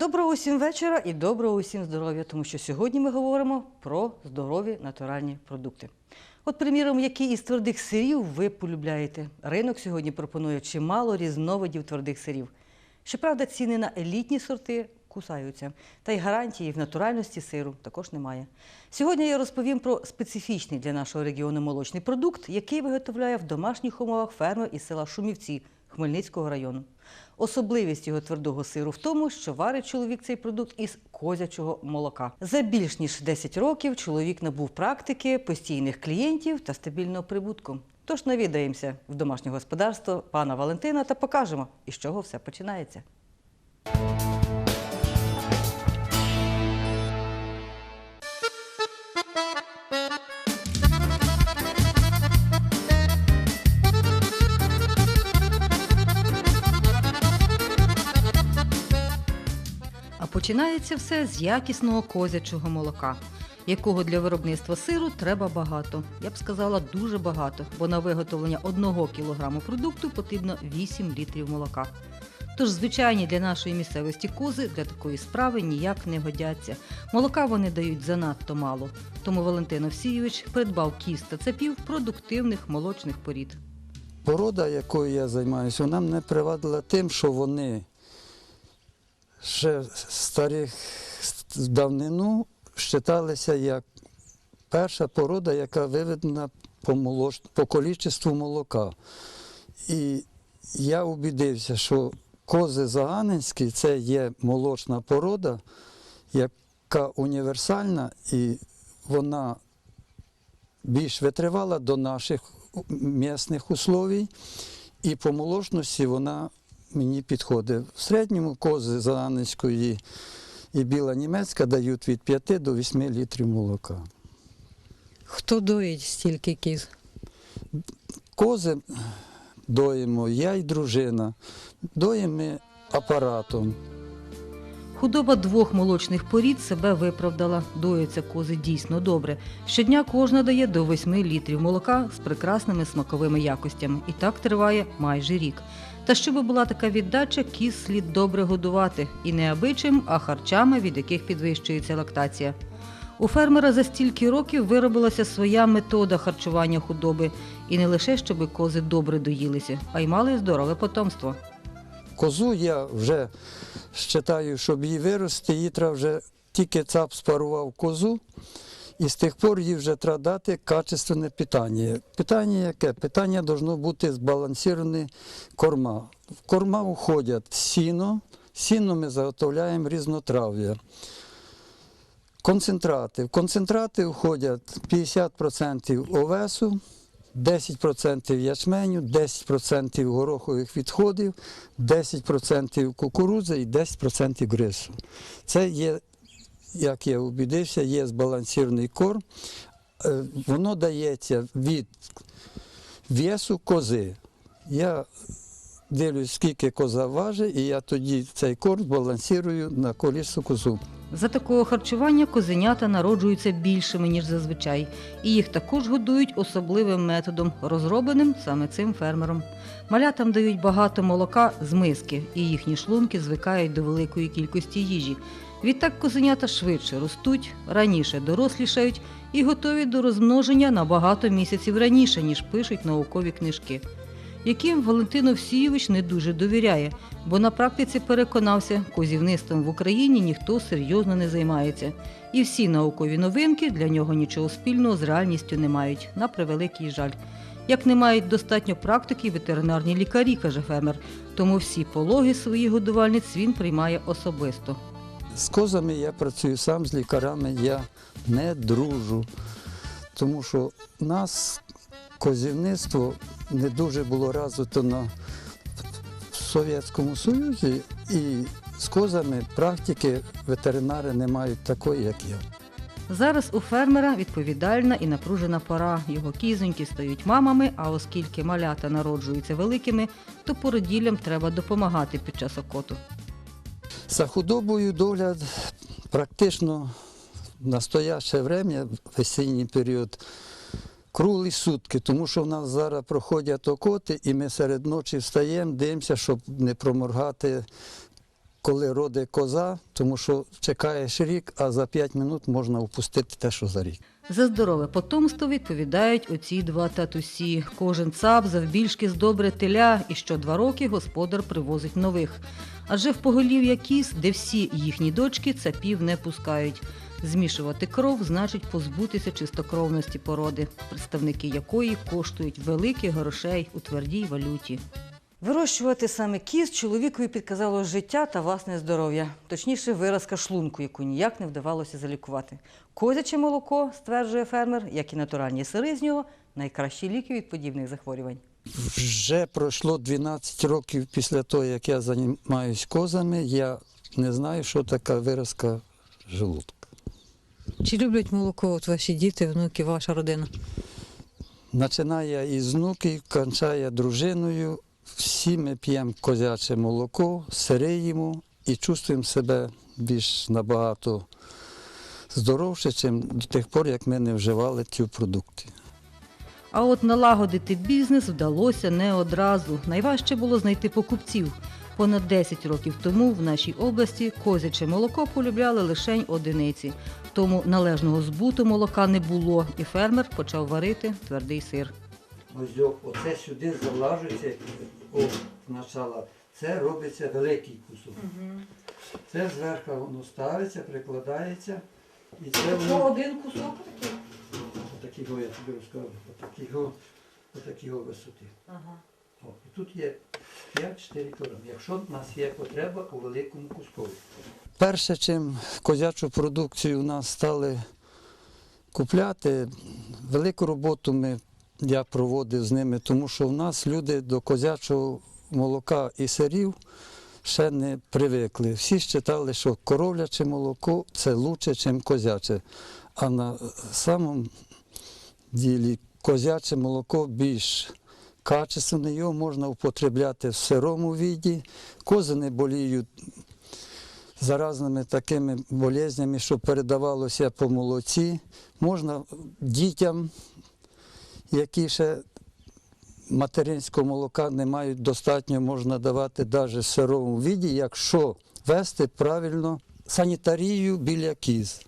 Доброго усім вечора і доброго усім здоров'я, тому що сьогодні ми говоримо про здорові натуральні продукти. От, приміром, які із твердих сирів ви полюбляєте? Ринок сьогодні пропонує чимало різновидів твердих сирів. Щоправда, ціни на елітні сорти кусаються, та й гарантії в натуральності сиру також немає. Сьогодні я розповім про специфічний для нашого регіону молочний продукт, який виготовляє в домашніх умовах фермер із села Шумівці Хмельницького району. Особливість його твердого сиру в тому, що варить чоловік цей продукт із козячого молока. За більш ніж 10 років чоловік набув практики, постійних клієнтів та стабільного прибутку. Тож навідаємося в домашнє господарство пана Валентина та покажемо, із чого все починається. Починається все з якісного козячого молока, якого для виробництва сиру треба багато. Я б сказала, дуже багато, бо на виготовлення одного кілограму продукту потрібно 8 літрів молока. Тож звичайні для нашої місцевості кози для такої справи ніяк не годяться. Молока вони дають занадто мало. Тому Валентин Овсійович придбав кіз та цепів продуктивних молочних порід. Порода, якою я займаюся, вона мене привадила тим, що вони ще старих давнину вважалися як перша порода, яка виведена по, молоч... по количеству молока. І я убідився, що кози заганинські це є молочна порода, яка універсальна і вона більш витривала до наших місних условій, і по молочності вона мені підходить. В середньому кози заганинської і біла німецька дають від 5 до 8 літрів молока. Хто доїть стільки кіз? Кози доїмо, я й дружина. Доїмо ми апаратом. Худоба двох молочних порід себе виправдала. Доїться кози дійсно добре. Щодня кожна дає до 8 літрів молока з прекрасними смаковими якостями. І так триває майже рік. Та щоб була така віддача, кіз слід добре годувати. І не абичим, а харчами, від яких підвищується лактація. У фермера за стільки років виробилася своя метода харчування худоби. І не лише, щоб кози добре доїлися, а й мали здорове потомство. Козу я вже вважаю, щоб її вирости, її треба вже тільки цап спарував козу, і з тих пор їй вже треба дати качественне питання. Питання яке? Питання повинно бути збалансоване корма. В корма входять сіно, сіно ми заготовляємо різнотрав'я. Концентрати. В концентрати входять 50% овесу, 10% ячменю, 10% горохових відходів, 10% кукурудзи і 10% грису. Це є, як я убідився, є збалансований корм. Е, Воно дається від весу кози. Я дивлюсь, скільки коза важить, і я тоді цей корм збалансирую на колісу козу. За такого харчування козенята народжуються більшими, ніж зазвичай, і їх також годують особливим методом, розробленим саме цим фермером. Малятам дають багато молока з миски, і їхні шлунки звикають до великої кількості їжі. Відтак козенята швидше ростуть, раніше дорослішають і готові до розмноження на багато місяців раніше, ніж пишуть наукові книжки яким Валентин Овсійович не дуже довіряє, бо на практиці переконався, козівництвом в Україні ніхто серйозно не займається. І всі наукові новинки для нього нічого спільного з реальністю не мають, на превеликий жаль. Як не мають достатньо практики ветеринарні лікарі, каже фермер, тому всі пологи своїх годувальниць він приймає особисто. З козами я працюю сам, з лікарями я не дружу, тому що у нас козівництво не дуже було розвито на в Совєтському Союзі, і з козами практики ветеринари не мають такої, як я. Зараз у фермера відповідальна і напружена пора. Його кізоньки стають мамами, а оскільки малята народжуються великими, то породіллям треба допомагати під час окоту. За худобою догляд практично в настояще время, в осінній період, круглі сутки, тому що в нас зараз проходять окоти, і ми серед ночі встаємо, дивимося, щоб не проморгати коли роде коза, тому що чекаєш рік, а за 5 минут можна впустити те, що за рік. За здорове потомство відповідають оці два татусі. Кожен цап завбільшки здобре теля, і що два роки господар привозить нових. Адже в поголів'я кіз, де всі їхні дочки цапів не пускають. Змішувати кров значить позбутися чистокровності породи, представники якої коштують великих грошей у твердій валюті. Вирощувати саме кіз чоловікові підказало життя та власне здоров'я, точніше, виразка шлунку, яку ніяк не вдавалося залікувати. Козяче молоко, стверджує фермер, як і натуральні сири з нього, найкращі ліки від подібних захворювань. Вже пройшло 12 років після того, як я займаюся козами, я не знаю, що така виразка желудка. Чи люблять молоко от ваші діти, внуки, ваша родина? Починає із внуків, кончає дружиною. Всі ми п'ємо козяче молоко, сири їмо і чувствуємо себе більш набагато здоровше, ніж до тих пор, як ми не вживали ті продукти. А от налагодити бізнес вдалося не одразу. Найважче було знайти покупців. Понад 10 років тому в нашій області козяче молоко полюбляли лише одиниці. Тому належного збуту молока не було, і фермер почав варити твердий сир. Ось оце сюди залажується, о. Це робиться великий кусок. Це зверху воно ставиться, прикладається. І це воно один кусок такий? отакого, я тобі розказав, отакого, отакого висоти. Ага. О, і тут є 5-4 кг, якщо в нас є потреба у великому кускові. Перше, чим козячу продукцію у нас стали купляти, велику роботу ми, я проводив з ними, тому що в нас люди до козячого молока і сирів ще не привикли. Всі вважали, що коровляче молоко це краще, ніж козяче. А на самому ділі козяче молоко більш качественне, його можна употребляти в сирому віді. Кози не боліють заразними такими болезнями, що передавалося по молоці. Можна дітям, які ще материнського молока не мають достатньо, можна давати навіть в сирому віді, якщо вести правильно санітарію біля кіз.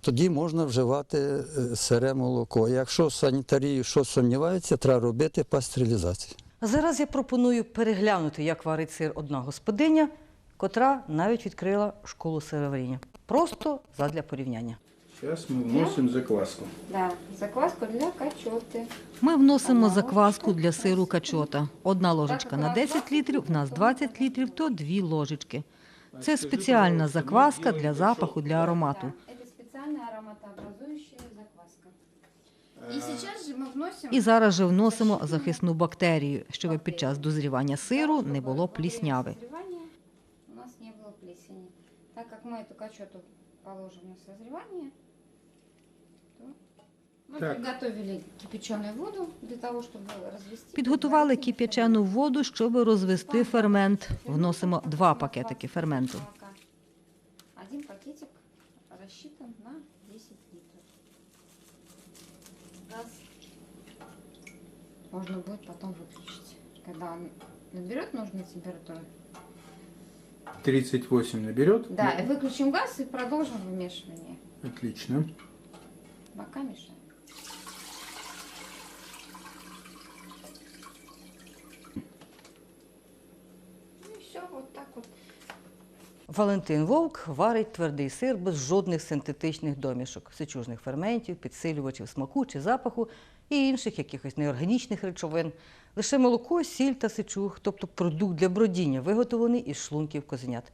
Тоді можна вживати е, сире молоко. Якщо з санітарією щось сумнівається, треба робити пастерилізацію. Зараз я пропоную переглянути, як варить сир одна господиня, котра навіть відкрила школу сироваріння. Просто задля порівняння. Сейчас мы вносим закваску. Да, закваску для качоти. Ми вносимо закваску для сиру качота. Одна ложечка на 10 літрів, в нас 20 літрів, то дві ложечки. Це спеціальна закваска для запаху, для аромату. Да, это специальная ароматообразующая закваска. И сейчас же мы вносим... І зараз же вносимо захисну бактерію, щоб під час дозрівання сиру не було плісняви. Созревания У нас не было плесени. Так как мы эту качоту положим на созревание, то мы Так. приготовили кипяченую воду для того, чтобы развести. Підготували предварительно кип'ячену воду, щоб розвести фермент. Вносимо два пакетики ферменту. молока. Один пакетик рассчитан на 10 литров. Газ можно будет потом выключить, когда он наберет нужную температуру. 38 наберет. Да, и выключим газ и продолжим вымешивание. Отлично. Бока мешаем. Ну все, вот так вот. Валентин Вовк варить твердий сир без жодних синтетичних домішок, сечужних ферментів, підсилювачів смаку чи запаху і інших якихось неорганічних речовин. Лише молоко, сіль та сечуг, тобто продукт для бродіння, виготовлений із шлунків козенят.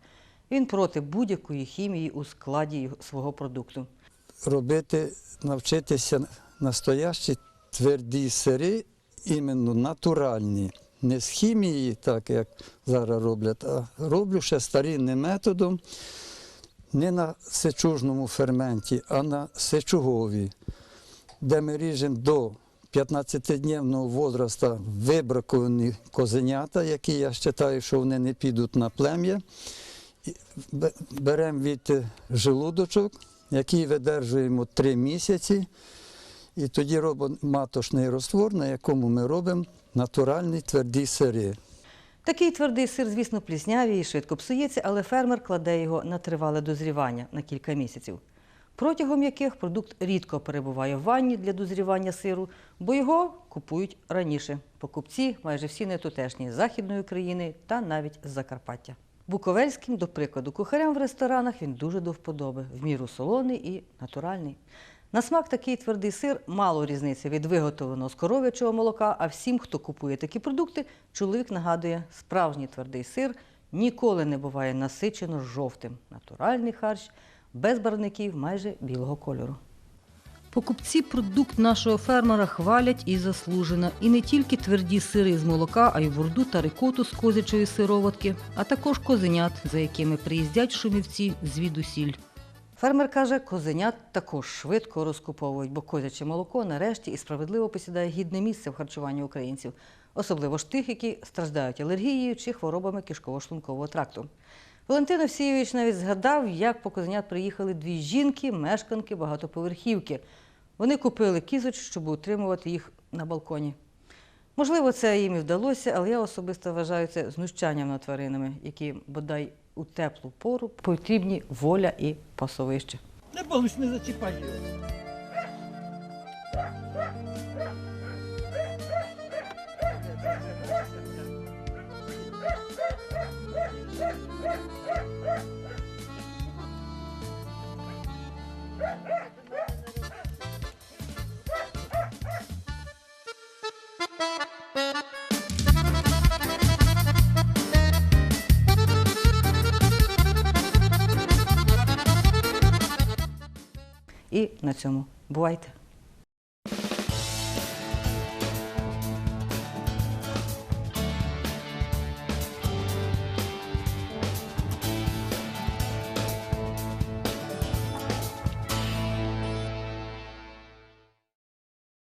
Він проти будь-якої хімії у складі свого продукту. Робити, навчитися настоящі тверді сири, іменно натуральні. Не з хімії, так як зараз роблять, а роблю ще старинним методом, не на сечужному ферменті, а на сечугові, де ми ріжемо до 15-дневного возраста вибраковані козенята, які я вважаю, що вони не підуть на плем'я. Беремо від е, желудочок, який видержуємо 3 місяці, і тоді робимо маточний розтвор, на якому ми робимо натуральні тверді сири. Такий твердий сир, звісно, пліснявий і швидко псується, але фермер кладе його на тривале дозрівання на кілька місяців, протягом яких продукт рідко перебуває в ванні для дозрівання сиру, бо його купують раніше. Покупці майже всі не тутешні з Західної України та навіть з Закарпаття. Буковельським, до прикладу, кухарям в ресторанах він дуже до вподоби, в міру солоний і натуральний. На смак такий твердий сир мало різниці від виготовленого з коров'ячого молока, а всім, хто купує такі продукти, чоловік нагадує, справжній твердий сир ніколи не буває насичено жовтим. Натуральний харч без барвників майже білого кольору. Покупці продукт нашого фермера хвалять і заслужено. І не тільки тверді сири з молока, а й бурду та рикоту з козячої сироватки, а також козенят, за якими приїздять шумівці звідусіль. Фермер каже, козенят також швидко розкуповують, бо козяче молоко нарешті і справедливо посідає гідне місце в харчуванні українців, особливо ж тих, які страждають алергією чи хворобами кишково-шлункового тракту. Валентин Овсійович навіть згадав, як по козенят приїхали дві жінки, мешканки багатоповерхівки. Вони купили кізоч, щоб утримувати їх на балконі. Можливо, це їм і вдалося, але я особисто вважаю це знущанням над тваринами, які бодай у теплу пору потрібні воля і пасовище. Не балусь, не зачіпай його. І на цьому бувайте!